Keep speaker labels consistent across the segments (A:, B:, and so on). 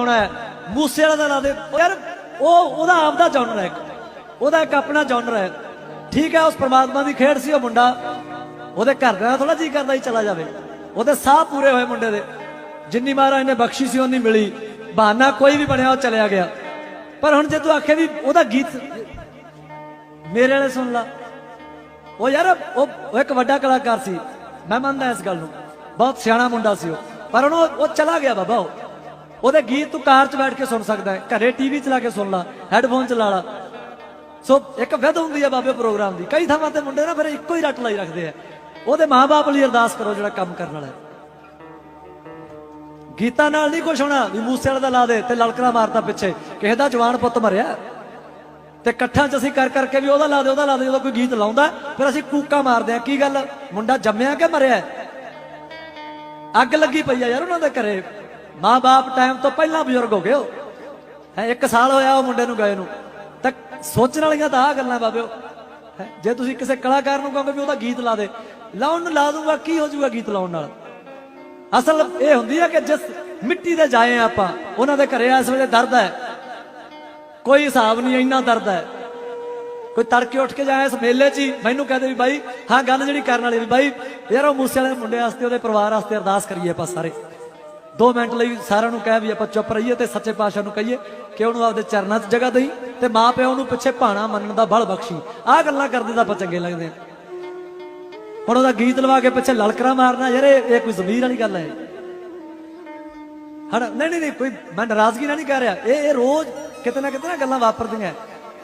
A: ਹੋਣਾ ਮੂਸੇ ਵਾਲਾ ਦਾ ਲਾ ਦੇ ਉਹ ਯਾਰ, ਉਹ ਉਹਦਾ ਆਪਦਾ ਜਨਰ ਹੈ ਉਹਦਾ ਇੱਕ ਆਪਣਾ ਜਨਰ ਹੈ। ਠੀਕ ਹੈ, ਉਸ ਪ੍ਰਮਾਤਮਾ ਦੀ ਖੇਡ ਸੀ ਉਹ ਮੁੰਡਾ। ਉਹਦੇ ਘਰ ਦਾ ਥੋੜਾ ਜੀ ਕਰਦਾ ਹੀ ਚਲਾ ਜਾਵੇ। ਉਹਦੇ ਸਾਹ ਪੂਰੇ ਹੋਏ ਮੁੰਡੇ ਦੇ। ਜਿੰਨੀ ਮਹਾਰਾਜ ਨੇ ਬਖਸ਼ੀ ਸੀ ਉਨੀ ਮਿਲੀ। ਬਹਾਨਾ ਕੋਈ ਵੀ ਬਣਿਆ, ਉਹ ਚਲਿਆ ਗਿਆ। ਪਰ ਹੁਣ ਜੇ ਤੂੰ ਆਖੇ ਵੀ ਉਹਦਾ ਗੀਤ ਮੇਰੇ ਵਾਲੇ ਸੁਣ ਲਾ। ਉਹ ਯਾਰ, ਉਹ ਇੱਕ ਵੱਡਾ ਕਲਾਕਾਰ ਸੀ। ਮੈਂ ਮੰਨਦਾ ਇਸ ਗੱਲ ਨੂੰ। ਬਹੁਤ ਸਿਆਣਾ ਮੁੰਡਾ ਸੀ ਉਹ। ਪਰ ਉਹਨੂੰ ਉਹ ਚਲਾ ਗਿਆ ਬਾਬਾ ਉਹ। ਉਹਦੇ ਗੀਤ ਤੂੰ ਕਾਰ 'ਚ ਬੈਠ ਕੇ ਸੁਣ ਸਕਦਾ ਹੈ, ਘਰੇ ਟੀਵੀ ਚਲਾ ਕੇ ਸੁਣ ਲਾ ਹੈੱਡਫੋਨ ਚਲਾ ਲਾ। ਸੋ ਇੱਕ ਵਿਧ ਹੁੰਦੀ ਹੈ ਬਾਬੇ ਪ੍ਰੋਗਰਾਮ ਦੀ। ਕਈ ਥਾਵਾਂ ਤੇ ਮੁੰਡੇ ਨਾ ਫਿਰ ਇੱਕੋ ਹੀ ਰੱਟ ਲਾਈ ਰੱਖਦੇ ਆ। ਉਹਦੇ ਮਾਪੇ ਲਈ ਅਰਦਾਸ ਕਰੋ ਜਿਹੜਾ ਕੰਮ ਕਰਨ ਵਾਲਾ ਹੈ। ਗੀਤਾਂ ਨਾਲ ਨਹੀਂ ਕੁਛ ਹੋਣਾ, ਵੀ ਮੂਸੇ ਵਾਲੇ ਦਾ ਲਾ ਦੇ ਤੇ ਲਲਕਣਾ ਮਾਰਦਾ ਪਿੱਛੇ। ਕਿਸੇ ਦਾ ਜਵਾਨ ਪੁੱਤ ਮਰਿਆ। ਤੇ ਇਕੱਠਾਂ 'ਚ ਅਸੀਂ ਕਰ ਕਰਕੇ ਵੀ ਉਹਦਾ ਲਾ ਦੇ, ਉਹਦਾ ਲਾ ਦੇ, ਜਦੋਂ ਕੋਈ ਗੀਤ ਲਾਉਂਦਾ, ਫਿਰ ਅਸੀਂ ਕੂਕਾ ਮਾਰਦੇ ਆ। ਕੀ ਗੱਲ? ਮੁੰਡਾ ਜੰਮਿਆ ਕਿ ਮਰਿਆ? ਅੱਗ ਲੱਗੀ ਪਈ ਆ ਯਾਰ ਉਹਨਾਂ ਦੇ ਘਰੇ। ਮਾਂ-ਬਾਪ ਟਾਈਮ ਤੋਂ ਪਹਿਲਾਂ ਬਜ਼ੁਰਗ ਹੋ ਗਏ ਉਹ ਹੈ, ਇੱਕ ਸਾਲ ਹੋਇਆ ਉਹ ਮੁੰਡੇ ਨੂੰ ਗਏ ਨੂੰ। ਤਾਂ ਸੋਚਣ ਵਾਲੀਆਂ ਤਾਂ ਆ ਗੱਲਾਂ ਬਾਬਿਓ। ਜੇ ਤੁਸੀਂ ਕਿਸੇ ਕਲਾਕਾਰ ਨੂੰ ਕਹੋਗੇ ਵੀ ਉਹਦਾ ਗੀਤ ਲਾ ਦੇ, ਲਾਉਣ ਨੂੰ ਲਾ ਦੂੰਗਾ, ਕੀ ਹੋ ਜਾਊਗਾ ਗੀਤ ਲਾਉਣ ਨਾਲ? ਅਸਲ ਇਹ ਹੁੰਦੀ ਹੈ ਕਿ ਜਿਸ ਮਿੱਟੀ ਦੇ ਜਾਏ ਆਪਾਂ, ਉਹਨਾਂ ਦੇ ਘਰੇ ਇਸ ਵੇਲੇ ਦਰਦ ਹੈ। ਕੋਈ ਹਿਸਾਬ ਨਹੀਂ, ਇੰਨਾ ਦਰਦ ਹੈ। ਕੋਈ ਤੜਕੇ ਉੱਠ ਕੇ ਜਾਇਆ ਇਸ ਮੇਲੇ 'ਚ ਹੀ, ਮੈਨੂੰ ਕਹਦੇ ਵੀ ਬਾਈ, ਹਾਂ, ਗੱਲ ਜਿਹੜੀ ਕਰਨ ਵਾਲੀ ਵੀ ਬਾਈ, ਯਾਰ ਉਹ ਮੂਸੇ ਵਾਲੇ ਮੁੰਡੇ ਵਾਸਤੇ, ਉਹਦੇ ਪਰਿਵਾਰ ਵਾਸਤੇ ਅਰਦਾਸ ਕਰੀਏ ਆਪਾਂ ਸਾਰੇ। 2 ਮਿੰਟ ਲਈ ਸਾਰਿਆਂ ਨੂੰ ਕਹਿ ਵੀ ਆਪਾਂ ਚੁੱਪ ਰਹੀਏ ਤੇ ਸੱਚੇ ਪਾਤਸ਼ਾਹ ਨੂੰ ਕਹੀਏ ਕਿ ਉਹਨੂੰ ਆਪਦੇ ਚਰਨਾਂ 'ਚ ਜਗ੍ਹਾ ਦੇਈ ਤੇ ਮਾਂ ਪਿਓ ਨੂੰ ਪਿੱਛੇ ਭਾਣਾ ਮੰਨਣ ਦਾ ਬਲ ਬਖਸ਼ੀ। ਆਹ ਗੱਲਾਂ ਕਰਦੇ ਤਾਂ ਆਪਾਂ ਚੰਗੇ ਲੱਗਦੇ ਆ। ਹੁਣ ਉਹਦਾ ਗੀਤ ਲਵਾ ਕੇ ਪਿੱਛੇ ਲਲਕਰਾ ਮਾਰਨਾ, ਯਾਰ ਇਹ ਕੋਈ ਜ਼ਮੀਰ ਵਾਲੀ ਗੱਲ ਹੈ। ਹਣ ਨਹੀਂ ਨਹੀਂ ਕੋਈ ਮੈਂ ਨਾਰਾਜ਼ਗੀ ਨਾਲ ਨਹੀਂ ਕਹਿ ਰਿਹਾ। ਇਹ ਇਹ ਰੋਜ਼ ਕਿਤੇ ਨਾ ਕਿਤੇ ਨਾ ਗੱਲਾਂ ਵਾਪਰਦੀਆਂ।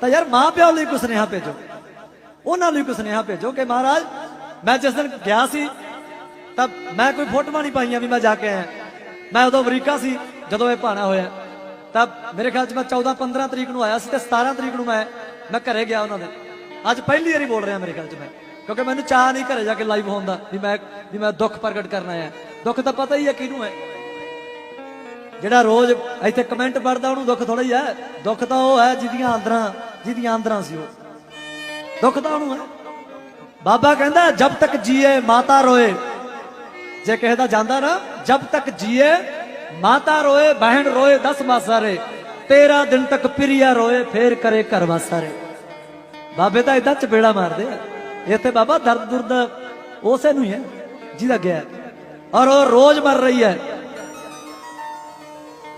A: ਤਾਂ ਯਾਰ ਮਾਂ ਪਿਓ ਲਈ ਕੋਈ ਸੁਨੇਹਾ ਭੇਜੋ। ਉਹਨਾਂ ਲਈ ਕੋਈ ਸੁਨੇਹਾ ਭੇਜੋ ਕਿ ਮਹਾਰਾਜ, ਮੈਂ ਜਿਸ ਦਿਨ ਗਿਆ ਸੀ, ਤਾਂ ਮੈਂ ਕੋਈ ਫੋਟੋਆਂ ਨਹੀਂ ਪਾਈਆਂ ਵੀ ਮੈਂ ਜਾ ਕੇ ਆਇਆ। ਮੈਂ ਉਦੋਂ ਅਮਰੀਕਾ ਸੀ, ਜਦੋਂ ਇਹ ਭਾਣਾ ਹੋਇਆ। ਤਾਂ ਮੇਰੇ ਖਿਆਲ 'ਚ ਮੈਂ 14 15 ਤਰੀਕ ਨੂੰ ਆਇਆ ਸੀ ਤੇ 17 ਤਰੀਕ ਨੂੰ ਮੈਂ ਮੈਂ ਘਰੇ ਗਿਆ ਉਹਨਾਂ ਦੇ। ਅੱਜ ਪਹਿਲੀ ਵਾਰੀ ਬੋਲ ਰਿਹਾ ਮੇਰੇ ਖਿਆਲ 'ਚ ਮੈਂ, ਕਿਉਂਕਿ ਮੈਨੂੰ ਚਾਹ ਨਹੀਂ ਘਰੇ ਜਾ ਕੇ ਲਾਈਵ ਹੋਣ ਦਾ, ਵੀ ਮੈਂ ਵੀ ਮੈਂ ਦੁੱਖ ਪ੍ਰਗਟ ਕਰਨ ਆਇਆ। ਦੁੱਖ ਤਾਂ ਪਤਾ ਹੀ ਹੈ ਕਿਹਨੂੰ ਹੈ। ਜਿਹੜਾ ਰੋਜ਼ ਇੱਥੇ ਕਮੈਂਟ ਪੜਦਾ ਉਹਨੂੰ ਦੁੱਖ ਥੋੜਾ ਹੀ ਹੈ। ਦੁੱਖ ਤਾਂ ਉਹ ਹੈ ਜਿਹਦੀਆਂ ਅੰਦਰਾਂ ਜਿਹਦੀਆਂ ਅੰਦਰਾਂ ਸੀ ਉਹ। ਦੁੱਖ ਤਾਂ ਉਹਨੂੰ ਹੈ। ਬਾਬਾ ਕਹਿੰਦਾ ਜਦ ਤੱਕ ਜੀਏ, ਮਾਤਾ ਰੋਏ। ਜੇ ਕਿਸੇ ਦਾ ਜਾਂਦਾ ਨਾ, ਜਬ ਤੱਕ ਜੀਏ, ਮਾਤਾ ਰੋਏ, ਬਹਿਣ ਰੋਏ 10 ਮਾਸਾਰੇ 13 ਦਿਨ ਤੱਕ ਪ੍ਰਿਆ ਰੋਏ, ਫੇਰ ਕਰੇ ਘਰ ਵਾਸਾਰੇ ਬਾਬੇ ਤਾਂ ਇਦਾਂ ਚਪੇੜਾ ਮਾਰਦੇ ਆ। ਇੱਥੇ ਬਾਬਾ ਦਰਦ ਦੁਰਦ ਉਸੇ ਨੂੰ ਹੀ ਹੈ, ਜਿਹਦਾ ਗਿਆ। ਔਰ ਉਹ ਰੋਜ਼ ਮਰ ਰਹੀ ਹੈ।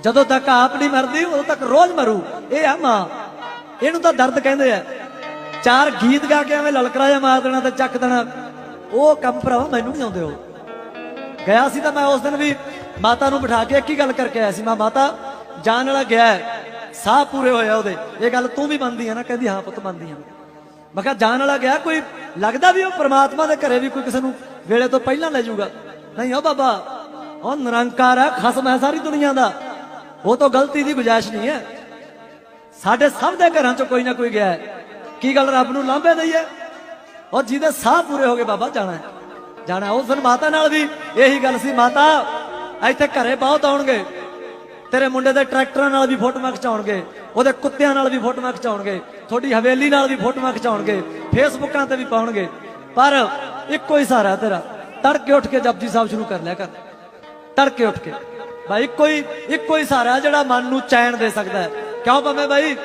A: ਜਦੋਂ ਤੱਕ ਆਪ ਨਹੀਂ ਮਰਦੀ, ਉਦੋਂ ਤੱਕ ਰੋਜ਼ ਮਰੂ। ਇਹ ਆ ਮਾਂ। ਇਹਨੂੰ ਤਾਂ ਦਰਦ ਕਹਿੰਦੇ ਆ। ਚਾਰ ਗੀਤ ਗਾ ਕੇ ਐਵੇਂ ਲਲਕਰਾ ਜਾ ਮਾਰ ਦੇਣਾ ਤੇ ਚੱਕ ਦੇਣਾ। ਉਹ ਕੰਮ ਭਰਾਵਾ ਮੈਨੂੰ ਨਹੀਂ ਆਉਂਦੇ ਉਹ। ਗਿਆ ਸੀ ਤਾਂ ਮੈਂ ਉਸ ਦਿਨ ਵੀ ਮਾਤਾ ਨੂੰ ਬਿਠਾ ਕੇ ਇੱਕ ਹੀ ਗੱਲ ਕਰਕੇ ਆਇਆ ਸੀ ਮੈਂ ਮਾਤਾ ਜਾਣ ਵਾਲਾ ਗਿਆ ਹੈ, ਸਾਹ ਪੂਰੇ ਹੋਇਆ ਉਹਦੇ। ਇਹ ਗੱਲ ਤੂੰ ਵੀ ਮੰਨਦੀ ਹੈ ਨਾ? ਕਹਿੰਦੀ ਹਾਂ ਪੁੱਤ ਮੰਨਦੀ ਹਾਂ ਮੈਂ ਕਿਹਾ ਜਾਣ ਵਾਲਾ ਗਿਆ? ਕੋਈ ਲੱਗਦਾ ਵੀ ਉਹ ਪ੍ਰਮਾਤਮਾ ਦੇ ਘਰੇ ਵੀ ਕੋਈ ਕਿਸੇ ਨੂੰ ਵੇਲੇ ਤੋਂ ਪਹਿਲਾਂ ਲੈ ਜਾਊਗਾ? ਨਹੀਂ ਉਹ ਬਾਬਾ ਉਹ ਨਿਰੰਕਾਰ ਹੈ ਖਸਮ ਹੈ ਸਾਰੀ ਦੁਨੀਆ ਦਾ। ਉਹ ਤੋਂ ਗਲਤੀ ਦੀ ਗੁਜਾਇਸ਼ ਨਹੀਂ ਹੈ। ਸਾਡੇ ਸਭ ਦੇ ਘਰਾਂ ਚੋਂ ਕੋਈ ਨਾ ਕੋਈ ਗਿਆ ਹੈ। ਕੀ ਗੱਲ ਰੱਬ ਨੂੰ ਲਾਂਭੇ ਦਈਏ? ਉਹ ਜਿਹਦੇ ਸਾਹ ਪੂਰੇ ਹੋ ਗਏ ਬਾਬਾ ਜਾਣਾ ਹੈ। ਜਾਣਾ ਉਸ ਦਿਨ ਮਾਤਾ ਨਾਲ ਵੀ, ਇਹੀ ਗੱਲ ਸੀ, ਮਾਤਾ, ਇੱਥੇ ਘਰੇ ਬਹੁਤ ਆਉਣਗੇ। ਤੇਰੇ ਮੁੰਡੇ ਦੇ ਟਰੈਕਟਰਾਂ ਨਾਲ ਵੀ ਫੋਟੋਆਂ ਖਿਚਾਉਣਗੇ, ਉਹਦੇ ਕੁੱਤਿਆਂ ਨਾਲ ਵੀ ਫੋਟੋਆਂ ਖਿਚਾਉਣਗੇ, ਤੁਹਾਡੀ ਹਵੇਲੀ ਨਾਲ ਵੀ ਫੋਟੋਆਂ ਖਿਚਾਉਣਗੇ, ਫੇਸਬੁੱਕਾਂ ਤੇ ਵੀ ਪਾਉਣਗੇ। ਪਰ ਇੱਕੋ ਹੀ ਸਹਾਰਾ ਤੇਰਾ, ਤੜਕੇ ਉੱਠ ਕੇ ਜਪਜੀ ਸਾਹਿਬ ਸ਼ੁਰੂ ਕਰ ਲਿਆ ਕਰ। ਤੜਕੇ ਉੱਠ ਕੇ। ਭਾਈ, ਇੱਕੋ ਹੀ ਇੱਕੋ ਹੀ ਸਹਾਰਾ ਜਿਹੜਾ ਮਨ ਨੂੰ ਚੈਨ ਦੇ ਸਕਦਾ ਹੈ। ਕਿਉਂ ਭਾਵੇਂ ਭਾਈ?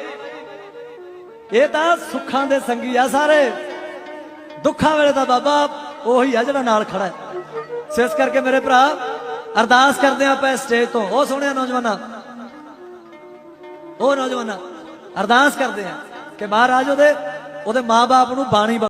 A: ਇਹ ਤਾਂ ਸੁੱਖਾਂ ਦੇ ਸੰਗੀ ਆ ਸਾਰੇ। ਦੁੱਖਾਂ ਵੇਲੇ ਤਾਂ ਬਾਬਾ ਉਹੀ ਆ ਜਿਹੜਾ ਨਾਲ ਖੜਾ ਹੈ। ਸੋ ਇਸ ਕਰਕੇ ਮੇਰੇ ਭਰਾ, ਅਰਦਾਸ ਕਰਦੇ ਆ ਆਪਾਂ ਸਟੇਜ ਤੋਂ। ਉਹ ਸੋਹਣਿਆ ਨੌਜਵਾਨਾਂ। ਉਹ ਨੌਜਵਾਨਾਂ, ਅਰਦਾਸ ਕਰਦੇ ਆ ਕਿ ਮਹਾਰਾਜ ਉਹਦੇ ਉਹਦੇ ਮਾਪੇ ਨੂੰ ਬਾਣੀ